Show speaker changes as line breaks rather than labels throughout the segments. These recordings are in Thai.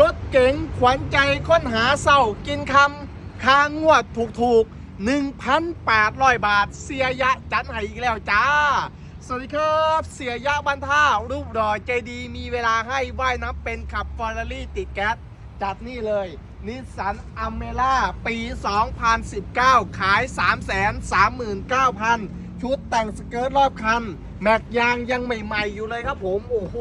รถเก๋งขวัญใจค้นหาเศร้ากินคำค้างงวดถูกถูกๆ1,800 บาท เสียยะจัดให้อีกแล้วจ้า สวัสดีครับ เสียยะบันท่า รูปรอใจดีมีเวลาให้ว่ายน้ำเป็นขับฟอร์รารี่ติดแก๊สจัดนี่เลยนิสสันอเมร่าปี 2019 ขาย 339,000 ชุดแต่งสเกิร์ตรอบคัน แม็กยางยังใหม่ ๆ อยู่เลยครับผม โอ้โห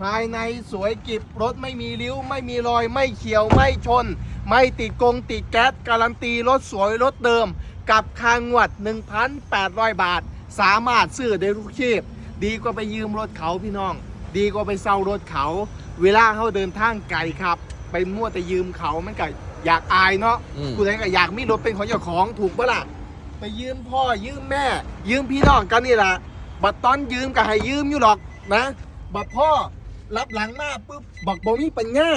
ภายในสวยกิบรถไม่มีริ้ว ไม่มีรอยไม่เฉียวไม่ชน ไม่ติดกงติดแก๊สการันตีรถสวยรถเดิม กับคางวด 1,800 บาท สามารถซื้อได้ทุกชีพ ดีกว่าไปยืมรถเขาพี่น้อง ดีกว่าไปเซารถเขา เวลาเขาเดินทางไกลครับ ไปมั่วแต่ยืมเขามันก็อยากอายเนาะ
อืม
กูเลยก็อยากมีรถเป็นของเจ้าของถูกปะล่ะ ไปยืมพ่อยืมแม่ ยืมพี่น้องกันนี่แหละบัดตอนยืมก็ให้ยืมอยู่หรอกนะบัดพ่อ รับหลังมาปุ๊บบักบ่มีปัญญา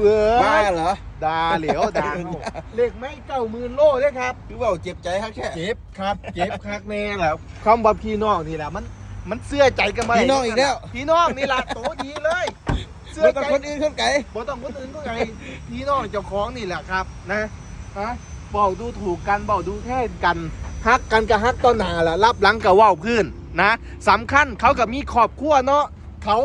เว้
บ้ายเหรอ
ดาเหลียวดาเอาเลขไม่เก้าหมื่นโลเลยครับ
คือว่าเจ็บใจครับแค่
เจ็บครับเจ็บคักแน่แหละคำว่าพี่น้องนี่แหละมันมันเสื้อใจกันมา
พี่น้องอีกแล้ว
พี่น้องนี่แหละโตดีเลยเสื้อ
ไม่ต้อง
ใจ
คนอื่นคนไกล
บ่ต้องคนอื่นก็ไงพี่น้องเจ้าของนี่แหละครับนะฮะเบาดูถูกกันเบาดูแท่กันฮักกันกับฮักต้นหนาละรับหลังกับว่าวพื้นนะสำคัญเขากับมีครอบครัวเนาะเขา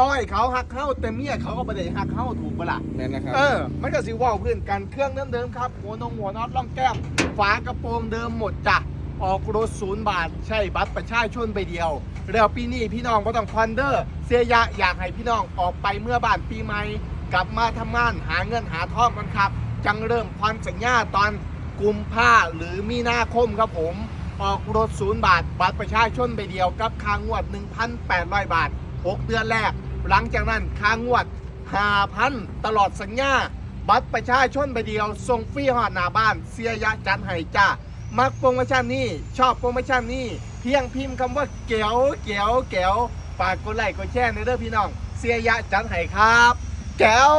ต้อยเขาฮักเข้าแต่เมียเขาก็ไม่ได้ฮักเข้าถูกปะล่ะ
นั่นนะครับ
เออ มันก็สิว่าวพื้นกันเครื่องเดิมๆครับ หัวนงหัวน็อตล่องแก้มฝากระโปรงเดิมหมดจ้ะออกรถศูนย์บาท ใช่บัตรประชาชนไปเดียวแล้วปีนี้พี่น้องก็ต้องคอนเดอร์ เสียยะอยากให้พี่น้องออกไปเมื่อบ้านปีใหม่กลับมาทำงานหาเงินหาทองกันครับ จังเริ่มพันสัญญาตอนกุมภาหรือมีนาคมครับผม ออกรถศูนย์บาท บัตรประชาชนไปเดียวกับค่างวด 1,800 บาท 6 เดือนแรก หลังจากนั้นค้างวดหาพันตลอดสัญญา บัตรประชาชนไปเดียวส่งฟรีหอดหน้าบ้าน เสียยะจันไห้จ้ามักโปรโมชั่นนี้ ชอบโปรโมชั่นนี้เพียงพิมพ์คำว่าเก๋วเก๋วเก๋วฝากกดไลค์กดแชร์ในเด้อพี่น้อง เสียยะจันไห้ครับ แก๋ว